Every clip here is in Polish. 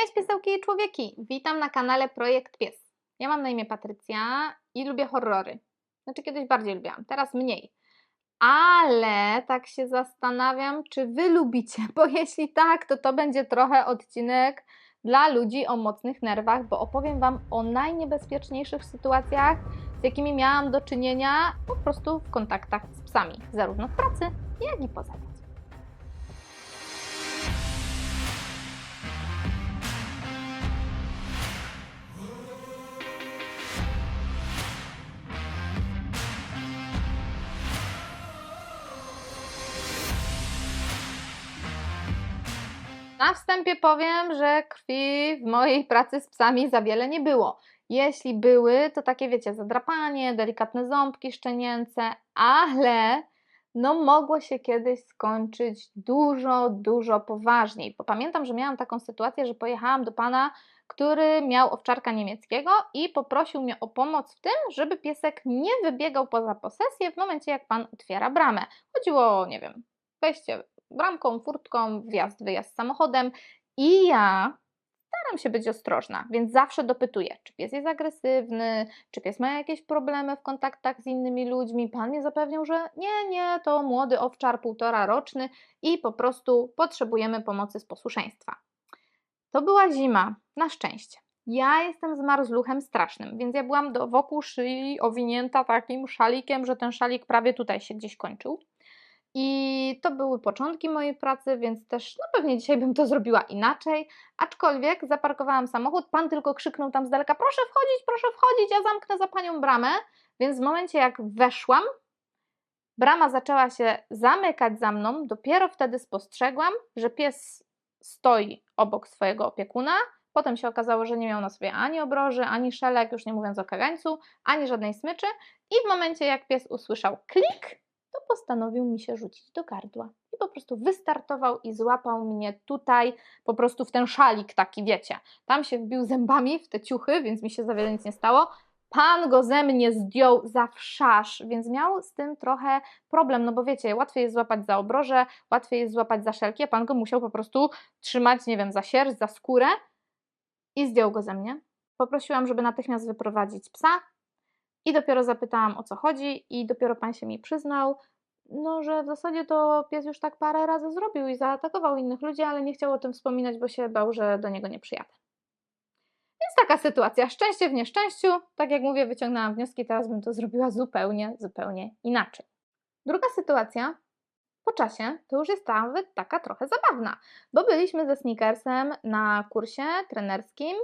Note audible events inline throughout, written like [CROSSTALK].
Cześć piesełki i człowieki! Witam na kanale Projekt Pies. Ja mam na imię Patrycja i lubię horrory. Znaczy kiedyś bardziej lubiłam, teraz mniej. Ale tak się zastanawiam, czy Wy lubicie, bo jeśli tak, to to będzie trochę odcinek dla ludzi o mocnych nerwach, bo opowiem Wam o najniebezpieczniejszych sytuacjach, z jakimi miałam do czynienia po prostu w kontaktach z psami, zarówno w pracy, jak i poza pracą. Na wstępie powiem, że krwi w mojej pracy z psami za wiele nie było. Jeśli były, to takie wiecie, zadrapanie, delikatne ząbki szczenięce, ale no mogło się kiedyś skończyć dużo, dużo poważniej. Bo pamiętam, że miałam taką sytuację, że pojechałam do pana, który miał owczarka niemieckiego i poprosił mnie o pomoc w tym, żeby piesek nie wybiegał poza posesję w momencie, jak pan otwiera bramę. Chodziło o, nie wiem, wejście bramką, furtką, wjazd, wyjazd samochodem i ja staram się być ostrożna, więc zawsze dopytuję, czy pies jest agresywny, czy pies ma jakieś problemy w kontaktach z innymi ludźmi. Pan mnie zapewniał, że nie, nie, to młody owczar, półtora roczny i po prostu potrzebujemy pomocy z posłuszeństwa. To była zima, na szczęście. Ja jestem z marzluchem strasznym, więc ja byłam do, wokół szyi owinięta takim szalikiem, że ten szalik prawie tutaj się gdzieś kończył. I to były początki mojej pracy, więc też no pewnie dzisiaj bym to zrobiła inaczej. Aczkolwiek zaparkowałam samochód, pan tylko krzyknął tam z daleka: Proszę wchodzić, proszę wchodzić, ja zamknę za panią bramę. Więc w momencie jak weszłam, brama zaczęła się zamykać za mną. Dopiero wtedy spostrzegłam, że pies stoi obok swojego opiekuna. Potem się okazało, że nie miał na sobie ani obroży, ani szelek, już nie mówiąc o kagańcu, ani żadnej smyczy. I w momencie jak pies usłyszał klik, postanowił mi się rzucić do gardła. I po prostu wystartował i złapał mnie tutaj, po prostu w ten szalik taki, wiecie. Tam się wbił zębami w te ciuchy, więc mi się za wiele nic nie stało. Pan go ze mnie zdjął za wszasz, więc miał z tym trochę problem, no bo wiecie, łatwiej jest złapać za obroże, łatwiej jest złapać za szelki, pan go musiał po prostu trzymać, nie wiem, za sierść, za skórę i zdjął go ze mnie. Poprosiłam, żeby natychmiast wyprowadzić psa, i dopiero zapytałam o co chodzi, i dopiero pan się mi przyznał, no, że w zasadzie to pies już tak parę razy zrobił i zaatakował innych ludzi, ale nie chciał o tym wspominać, bo się bał, że do niego nie przyjadę. Więc taka sytuacja. Szczęście w nieszczęściu. Tak jak mówię, wyciągnęłam wnioski, teraz bym to zrobiła zupełnie, zupełnie inaczej. Druga sytuacja po czasie to już jest nawet taka trochę zabawna, bo byliśmy ze Snickersem na kursie trenerskim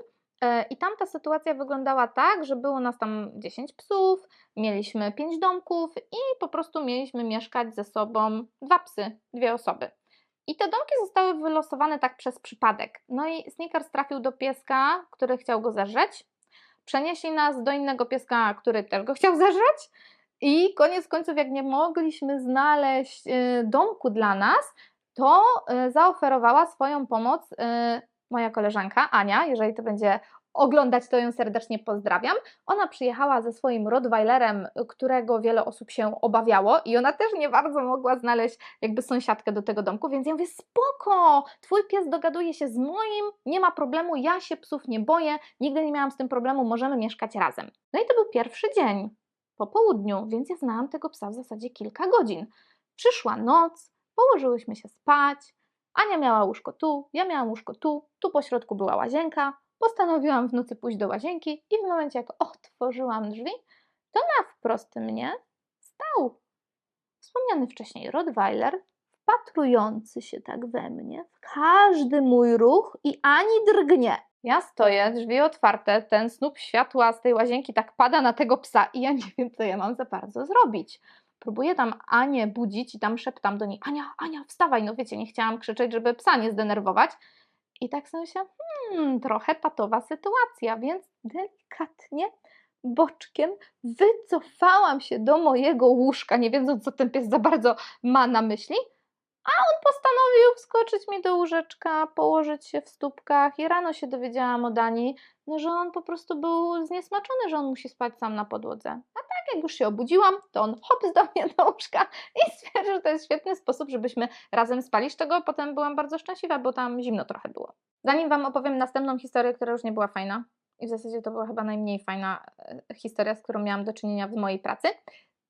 I tam ta sytuacja wyglądała tak, że było nas tam 10 psów, mieliśmy 5 domków i po prostu mieliśmy mieszkać ze sobą dwa psy, dwie osoby. I te domki zostały wylosowane tak przez przypadek. No i Snickers trafił do pieska, który chciał go zeżreć. Przenieśli nas do innego pieska, który też go chciał [LAUGHS] zeżreć. I koniec końców, jak nie mogliśmy znaleźć y, domku dla nas, to y, zaoferowała swoją pomoc moja koleżanka Ania, jeżeli to będzie oglądać, to ją serdecznie pozdrawiam. Ona przyjechała ze swoim Rottweilerem, którego wiele osób się obawiało i ona też nie bardzo mogła znaleźć jakby sąsiadkę do tego domku, więc ja mówię, spoko, twój pies dogaduje się z moim, nie ma problemu, ja się psów nie boję, nigdy nie miałam z tym problemu, możemy mieszkać razem. No i to był pierwszy dzień, po południu, więc ja znałam tego psa w zasadzie kilka godzin. Przyszła noc, położyłyśmy się spać, Ania miała łóżko tu, ja miałam łóżko tu, tu po środku była łazienka. Postanowiłam w nocy pójść do łazienki i w momencie jak otworzyłam drzwi, to na wprost mnie stał wspomniany wcześniej Rottweiler, wpatrujący się tak we mnie, w każdy mój ruch i ani drgnie. Ja stoję, drzwi otwarte, ten snup światła z tej łazienki tak pada na tego psa i ja nie wiem, co ja mam za bardzo zrobić próbuję tam Anię budzić i tam szeptam do niej, Ania, Ania, wstawaj, no wiecie, nie chciałam krzyczeć, żeby psa nie zdenerwować. I tak sobie się, hmm, trochę patowa sytuacja, więc delikatnie, boczkiem wycofałam się do mojego łóżka, nie wiedząc, co ten pies za bardzo ma na myśli, a on postanowił wskoczyć mi do łóżeczka, położyć się w stópkach i rano się dowiedziałam od Ani, no, że on po prostu był zniesmaczony, że on musi spać sam na podłodze. A tak jak już się obudziłam, to on hop do mnie do łóżka i stwierdził, że to jest świetny sposób, żebyśmy razem spali, z czego potem byłam bardzo szczęśliwa, bo tam zimno trochę było. Zanim Wam opowiem następną historię, która już nie była fajna, i w zasadzie to była chyba najmniej fajna e, historia, z którą miałam do czynienia w mojej pracy,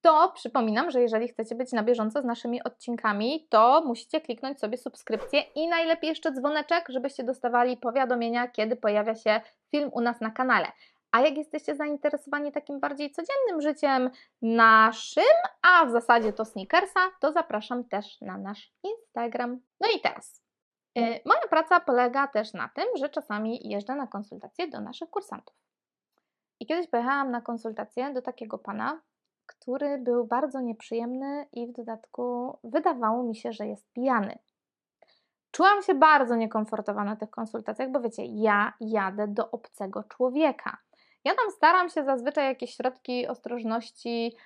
to przypominam, że jeżeli chcecie być na bieżąco z naszymi odcinkami, to musicie kliknąć sobie subskrypcję i najlepiej jeszcze dzwoneczek, żebyście dostawali powiadomienia, kiedy pojawia się film u nas na kanale. A jak jesteście zainteresowani takim bardziej codziennym życiem naszym, a w zasadzie to sneakersa, to zapraszam też na nasz Instagram. No i teraz. y, Moja praca polega też na tym, że czasami jeżdżę na konsultacje do naszych kursantów. I kiedyś pojechałam na konsultację do takiego pana, który był bardzo nieprzyjemny i w dodatku wydawało mi się, że jest pijany. Czułam się bardzo niekomfortowa na tych konsultacjach, bo wiecie, ja jadę do obcego człowieka. Ja tam staram się zazwyczaj jakieś środki ostrożności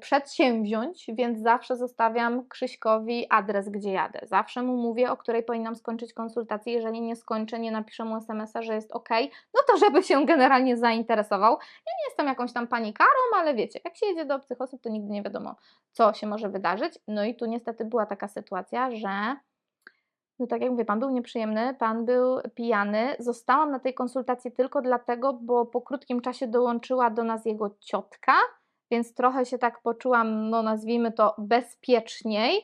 przedsięwziąć, więc zawsze zostawiam Krzyśkowi adres, gdzie jadę. Zawsze mu mówię, o której powinnam skończyć konsultację. Jeżeli nie skończę, nie napiszę mu SMS-a, że jest ok, no to żeby się generalnie zainteresował. Ja nie jestem jakąś tam panikarą, ale wiecie, jak się jedzie do obcych osób, to nigdy nie wiadomo, co się może wydarzyć. No i tu niestety była taka sytuacja, że no tak jak mówię, pan był nieprzyjemny, pan był pijany. Zostałam na tej konsultacji tylko dlatego, bo po krótkim czasie dołączyła do nas jego ciotka, więc trochę się tak poczułam, no nazwijmy to bezpieczniej.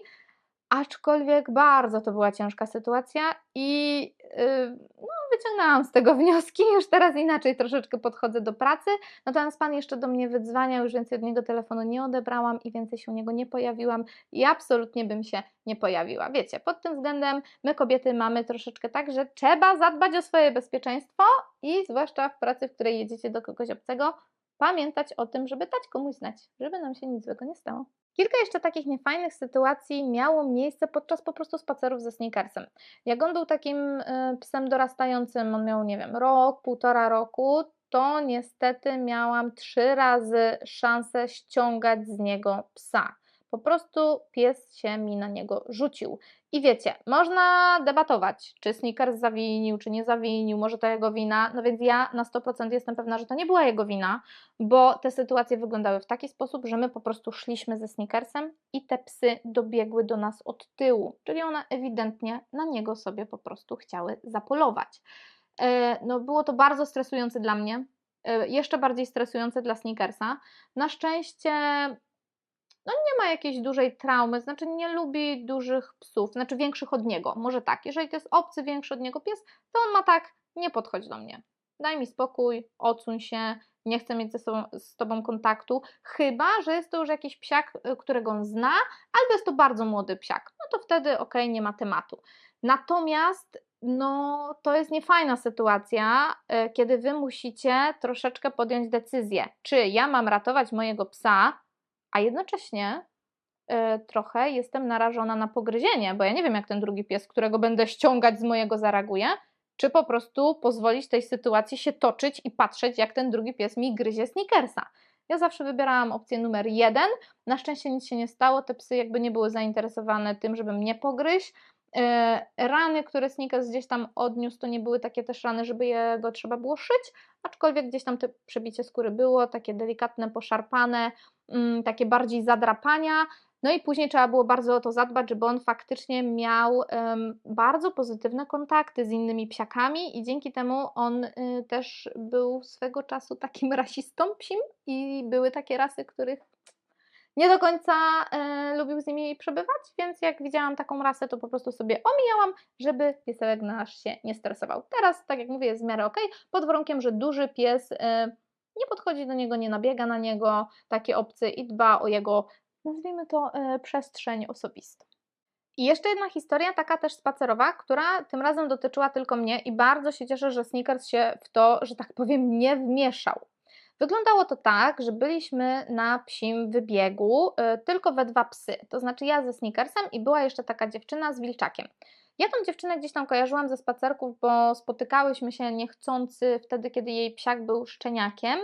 Aczkolwiek bardzo to była ciężka sytuacja i yy, no, wyciągnęłam z tego [LAUGHS] wnioski. Już teraz inaczej troszeczkę podchodzę do pracy. Natomiast pan jeszcze do mnie wydzwaniał, już więcej od niego telefonu nie odebrałam i więcej się u niego nie pojawiłam i absolutnie bym się nie pojawiła. Wiecie, pod tym względem my kobiety mamy troszeczkę tak, że trzeba zadbać o swoje bezpieczeństwo i zwłaszcza w pracy, w której jedziecie do kogoś obcego, pamiętać o tym, żeby dać komuś znać, żeby nam się nic złego nie stało. Kilka jeszcze takich niefajnych sytuacji miało miejsce podczas po prostu spacerów ze sneakersem. Jak on był takim y, psem dorastającym, on miał, nie wiem, rok, półtora roku, to niestety miałam trzy razy szansę ściągać z niego psa. Po prostu pies się mi na niego rzucił. I wiecie, można debatować, czy sneakers zawinił, czy nie zawinił, może to jego wina. No więc ja na 100% jestem pewna, że to nie była jego wina, bo te sytuacje wyglądały w taki sposób, że my po prostu szliśmy ze sneakersem i te psy dobiegły do nas od tyłu, czyli one ewidentnie na niego sobie po prostu chciały zapolować. E, no było to bardzo stresujące dla mnie, e, jeszcze bardziej stresujące dla sneakersa. Na szczęście no nie ma jakiejś dużej traumy, znaczy nie lubi dużych psów, znaczy większych od niego. Może tak, jeżeli to jest obcy, większy od niego pies, to on ma tak, nie podchodź do mnie. Daj mi spokój, odsuń się, nie chcę mieć ze sobą, z tobą kontaktu, chyba, że jest to już jakiś psiak, y, którego on zna, albo jest to bardzo młody psiak. No to wtedy ok, nie ma tematu. Natomiast no, to jest niefajna sytuacja, y, kiedy wy musicie troszeczkę podjąć decyzję, czy ja mam ratować mojego psa, a jednocześnie y, trochę jestem narażona na pogryzienie, bo ja nie wiem, jak ten drugi pies, którego będę ściągać z mojego, zareaguje, czy po prostu pozwolić tej sytuacji się toczyć i patrzeć, jak ten drugi pies mi gryzie sneakersa. Ja zawsze wybierałam opcję numer jeden. Na szczęście nic się nie stało, te psy jakby nie były zainteresowane tym, żeby mnie pogryźć. E, rany, które Snickers gdzieś tam odniósł, to nie były takie też rany, żeby jego trzeba było szyć, aczkolwiek gdzieś tam te przebicie skóry było, takie delikatne, poszarpane, mm, takie bardziej zadrapania. No i później trzeba było bardzo o to zadbać, żeby on faktycznie miał bardzo pozytywne kontakty z innymi psiakami i dzięki temu on y, też był swego czasu takim [LAUGHS] rasistą psim i były takie rasy, których nie do końca e, lubił z nimi przebywać, więc jak widziałam taką rasę, to po prostu sobie omijałam, żeby piesełek nasz się nie stresował. Teraz, tak jak mówię, jest w miarę ok, pod warunkiem, że duży pies e, nie podchodzi do niego, nie nabiega na niego, taki obcy i dba o jego, nazwijmy to, e, przestrzeń osobistą. I jeszcze jedna historia, taka też spacerowa, która tym razem dotyczyła tylko mnie i bardzo się cieszę, że Snickers się w to, że tak powiem, nie wmieszał. Wyglądało to tak, że byliśmy na psim wybiegu y, tylko we dwa psy, to znaczy ja ze Snickersem i była jeszcze taka dziewczyna z wilczakiem. Ja tą dziewczynę gdzieś tam kojarzyłam ze spacerków, bo spotykałyśmy się niechcący wtedy, kiedy jej psiak był szczeniakiem.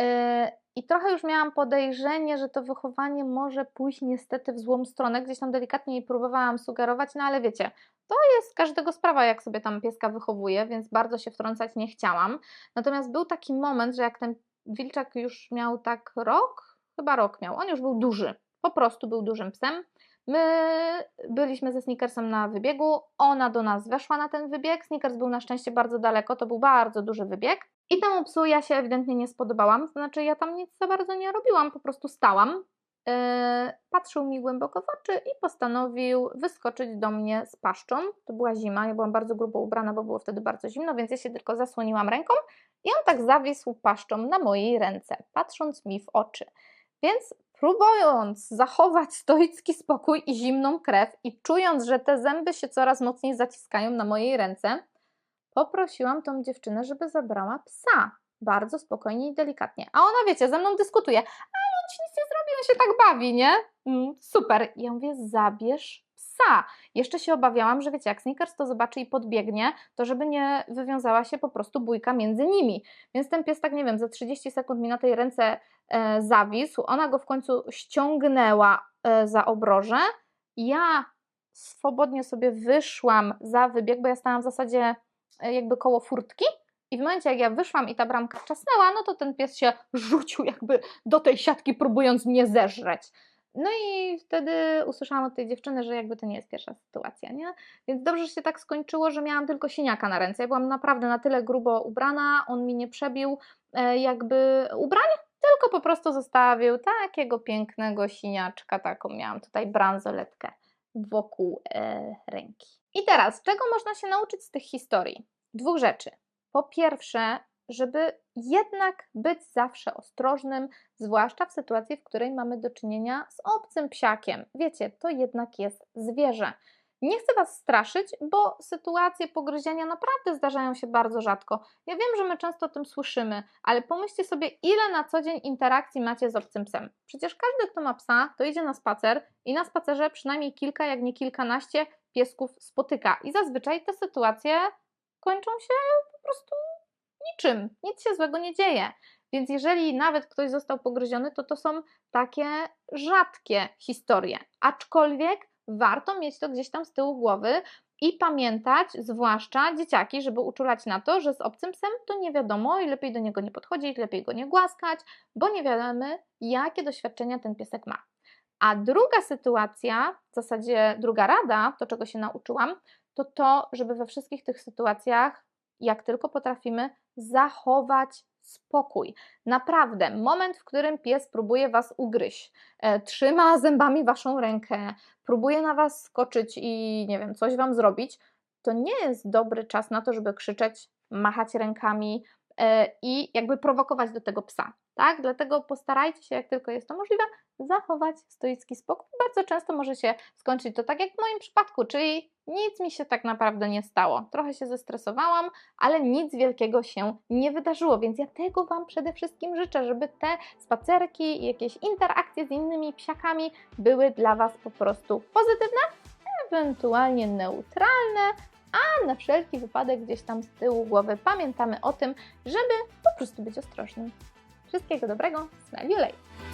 Y, I trochę już miałam podejrzenie, że to wychowanie może pójść niestety w złą stronę. Gdzieś tam delikatnie próbowałam sugerować, no ale wiecie, to jest każdego sprawa, jak sobie tam pieska wychowuje, więc bardzo się wtrącać nie chciałam. Natomiast był taki moment, że jak ten wilczak już miał tak rok, chyba rok miał, on już był duży, po prostu był dużym psem. My byliśmy ze Snickersem na wybiegu, ona do nas weszła na ten wybieg. Snickers był na szczęście bardzo daleko, to był bardzo duży wybieg. I temu psu ja się ewidentnie nie spodobałam, znaczy ja tam nic za bardzo nie robiłam, po prostu stałam. Yy, patrzył mi głęboko w oczy i postanowił wyskoczyć do mnie z paszczą. To była zima, ja byłam bardzo grubo ubrana, bo było wtedy bardzo zimno, więc ja się tylko zasłoniłam ręką i on tak zawisł paszczą na mojej ręce, patrząc mi w oczy. Więc próbując zachować stoicki spokój i zimną krew i czując, że te zęby się coraz mocniej zaciskają na mojej ręce, poprosiłam tą dziewczynę, żeby zabrała psa. Bardzo spokojnie i delikatnie. A ona, wiecie, ze mną dyskutuje. Ale on ci nic nie zrobi, on się tak bawi, nie? Mm, super. I ja mówię, zabierz psa. Jeszcze się obawiałam, że wiecie, jak Snickers to zobaczy i podbiegnie, to żeby nie wywiązała się po prostu bójka między nimi. Więc ten pies tak, nie wiem, za 30 sekund mi na tej ręce e, zawisł. Ona go w końcu ściągnęła e, za obroże. Ja swobodnie sobie wyszłam za wybieg, bo ja stałam w zasadzie e, jakby koło furtki. I w momencie, jak ja wyszłam i ta bramka trzasnęła, no to ten pies się rzucił jakby do tej siatki, próbując mnie zeżreć. No i wtedy usłyszałam od tej dziewczyny, że jakby to nie jest pierwsza sytuacja, nie? Więc dobrze że się tak skończyło, że miałam tylko siniaka na ręce. Ja byłam naprawdę na tyle grubo ubrana, on mi nie przebił e, jakby ubranie, tylko po prostu zostawił takiego pięknego siniaczka, taką miałam tutaj bransoletkę wokół e, ręki. I teraz, czego można się nauczyć z tych historii? Dwóch rzeczy. Po pierwsze, żeby jednak być zawsze ostrożnym, zwłaszcza w sytuacji, w której mamy do czynienia z obcym psiakiem. Wiecie, to jednak jest zwierzę. Nie chcę Was straszyć, bo sytuacje pogryzienia naprawdę zdarzają się bardzo rzadko. Ja wiem, że my często o tym słyszymy, ale pomyślcie sobie, ile na co dzień interakcji macie z obcym psem. Przecież każdy, kto ma psa, to idzie na spacer i na spacerze przynajmniej kilka, jak nie kilkanaście piesków spotyka. I zazwyczaj te sytuacje kończą się po prostu niczym, nic się złego nie dzieje. Więc jeżeli nawet ktoś został pogryziony, to to są takie rzadkie historie. Aczkolwiek warto mieć to gdzieś tam z tyłu głowy i pamiętać, zwłaszcza dzieciaki, żeby uczulać na to, że z obcym psem to nie wiadomo i lepiej do niego nie podchodzić, lepiej go nie głaskać, bo nie wiemy, jakie doświadczenia ten piesek ma. A druga sytuacja, w zasadzie druga rada, to czego się nauczyłam, to to, żeby we wszystkich tych sytuacjach, jak tylko potrafimy, zachować spokój. Naprawdę, moment, w którym pies próbuje Was ugryźć, e, trzyma zębami Waszą rękę, próbuje na Was skoczyć i nie wiem, coś Wam zrobić, to nie jest dobry czas na to, żeby krzyczeć, machać rękami i jakby prowokować do tego psa. Tak? Dlatego postarajcie się, jak tylko jest to możliwe, zachować stoicki spokój. Bardzo często może się skończyć to tak jak w moim przypadku, czyli nic mi się tak naprawdę nie stało. Trochę się zestresowałam, ale nic wielkiego się nie wydarzyło, więc ja tego Wam przede wszystkim życzę, żeby te spacerki i jakieś interakcje z innymi psiakami były dla Was po prostu pozytywne, ewentualnie neutralne, a na wszelki wypadek gdzieś tam z tyłu głowy pamiętamy o tym, żeby po prostu być ostrożnym. Wszystkiego dobrego, smell you later.